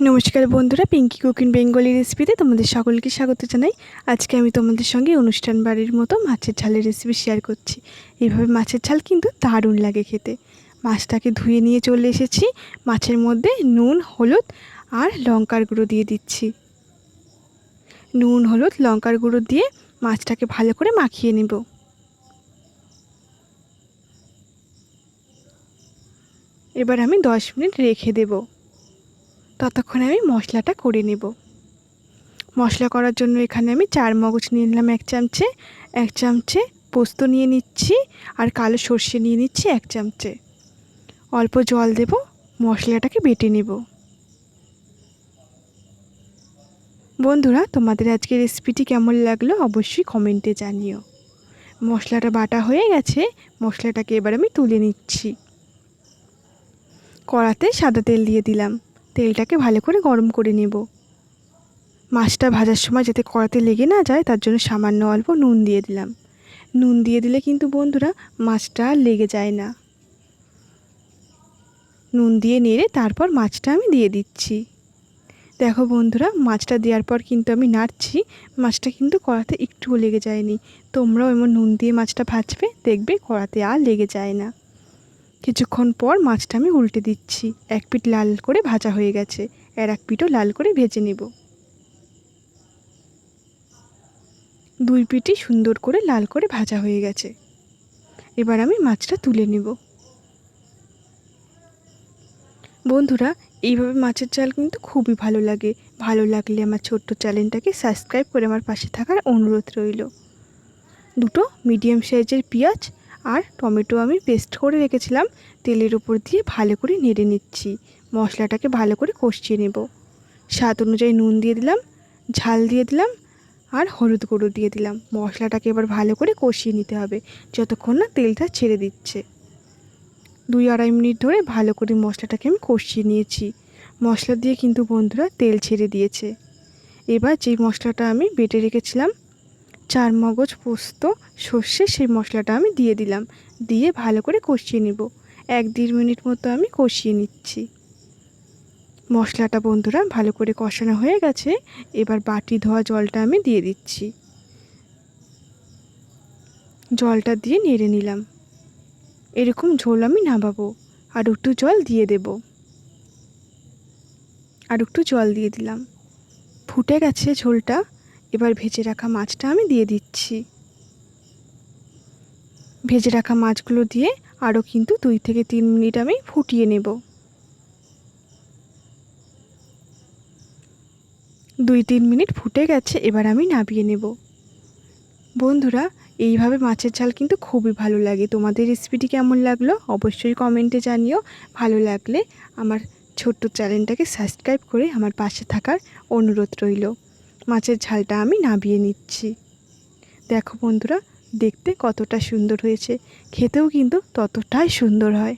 নমস্কার বন্ধুরা Pinki cooking Bengali রেসিপিতে তোমাদের সকলকে স্বাগত জানাই। আজকে আমি তোমাদের সঙ্গে অনুষ্ঠান বাড়ির মতো মাছের ঝালের রেসিপি শেয়ার করছি। এইভাবে মাছের ঝাল কিন্তু দারুণ লাগে খেতে। মাছটাকে ধুয়ে নিয়ে চলে এসেছি। মাছের মধ্যে নুন, হলুদ আর লঙ্কার গুঁড়ো দিয়ে দিচ্ছি। নুন, হলুদ, লঙ্কার গুঁড়ো দিয়ে মাছটাকে ভালো করে মাখিয়ে নেব। এবার আমি দশ মিনিট রেখে দেবো। ততক্ষণে আমি মশলাটা করে নেব। মশলা করার জন্য এখানে আমি চার মগজ নিয়ে নিলাম, এক চামচে এক চামচে পোস্ত নিয়ে নিচ্ছি আর কালো সর্ষে নিয়ে নিচ্ছি এক চামচে। অল্প জল দেব, মশলাটাকে বেটে নেব। বন্ধুরা, তোমাদের আজকে রেসিপিটি কেমন লাগল অবশ্যই কমেন্টে জানিও। মশলাটা বাটা হয়ে গেছে, মশলাটাকে এবার আমি তুলে নিচ্ছি। কড়াতে সাদা তেল দিয়ে দিলাম। তেলটাকে ভালো করে গরম করে নেব। মাছটা ভাজার সময় যাতে কড়াতে লেগে না যায়, তার জন্য সামান্য অল্প নুন দিয়ে দিলাম। নুন দিয়ে দিলে কিন্তু বন্ধুরা মাছটা লেগে যায় না। নুন দিয়ে নেড়ে তারপর মাছটা আমি দিয়ে দিচ্ছি। দেখো বন্ধুরা, মাছটা দেওয়ার পর কিন্তু আমি নাড়ছি, মাছটা কিন্তু কড়াতে একটুও লেগে যায়নি। তোমরাও এমন নুন দিয়ে মাছটা ভাজবে, দেখবে কড়াতে আর লেগে যায় না। কিছুক্ষণ পর মাছটা আমি উল্টে দিচ্ছি। এক পিঠ লাল করে ভাজা হয়ে গেছে। আর এক পিঠও লাল করে ভেজে নেব। দুই পিঠই সুন্দর করে লাল করে ভাজা হয়ে গেছে। এবার আমি মাছটা তুলে নেব। বন্ধুরা, এইভাবে মাছের চাল কিন্তু খুবই ভালো লাগে। ভালো লাগলে আমার ছোট্ট চ্যানেলটাকে সাবস্ক্রাইব করে আমার পাশে থাকার অনুরোধ রইল। দুটো মিডিয়াম সাইজের পেঁয়াজ আর টমেটো আমি পেস্ট করে রেখেছিলাম। তেলের উপর দিয়ে ভালো করে নেড়ে নিচ্ছি। মশলাটাকে ভালো করে কষিয়ে নেব। স্বাদ অনুযায়ী নুন দিয়ে দিলাম, ঝাল দিয়ে দিলাম আর হলুদ গুঁড়ো দিয়ে দিলাম। মশলাটাকে এবার ভালো করে কষিয়ে নিতে হবে, যতক্ষণ না তেলটা ছেড়ে দিচ্ছে। দুই আড়াই মিনিট ধরে ভালো করে মশলাটাকে আমি কষিয়ে নিয়েছি। মশলা দিয়ে কিন্তু বন্ধুরা তেল ছেড়ে দিয়েছে। এবার যেই মশলাটা আমি বেটে রেখেছিলাম চার মগজ পোস্ত, সর্ষে, সেই মশলাটা আমি দিয়ে দিলাম। দিয়ে ভালো করে কষিয়ে নেব। এক দেড় মিনিট মতো আমি কষিয়ে নিচ্ছি। মশলাটা বন্ধুরা ভালো করে কষানো হয়ে গেছে। এবার বাটি ধোয়া জলটা আমি দিয়ে দিচ্ছি। জলটা দিয়ে নেড়ে নিলাম। এরকম ঝোল আমি নামাবো। আর একটু জল দিয়ে দেব। আর একটু জল দিয়ে দিলাম। ফুটে গেছে ঝোলটা। এবার ভেজে রাখা মাছটা আমি দিয়ে দিচ্ছি। ভেজে রাখা মাছগুলো দিয়ে আরও কিন্তু দুই থেকে তিন মিনিট আমি ফুটিয়ে নেব। দুই তিন মিনিট ফুটে গেছে, এবার আমি নাবিয়ে নেব। বন্ধুরা, এইভাবে মাছের ঝাল কিন্তু খুবই ভালো লাগে। তোমাদের রেসিপিটি কেমন লাগল অবশ্যই কমেন্টে জানিও। ভালো লাগলে আমার ছোট্ট চ্যানেলটাকে সাবস্ক্রাইব করে আমার পাশে থাকার অনুরোধ রইল। মাছের ঝালটা আমি নাবিয়ে নিচ্ছি। দেখো বন্ধুরা, দেখতে কতটা সুন্দর হয়েছে। খেতেও কিন্তু ততটাই সুন্দর হয়।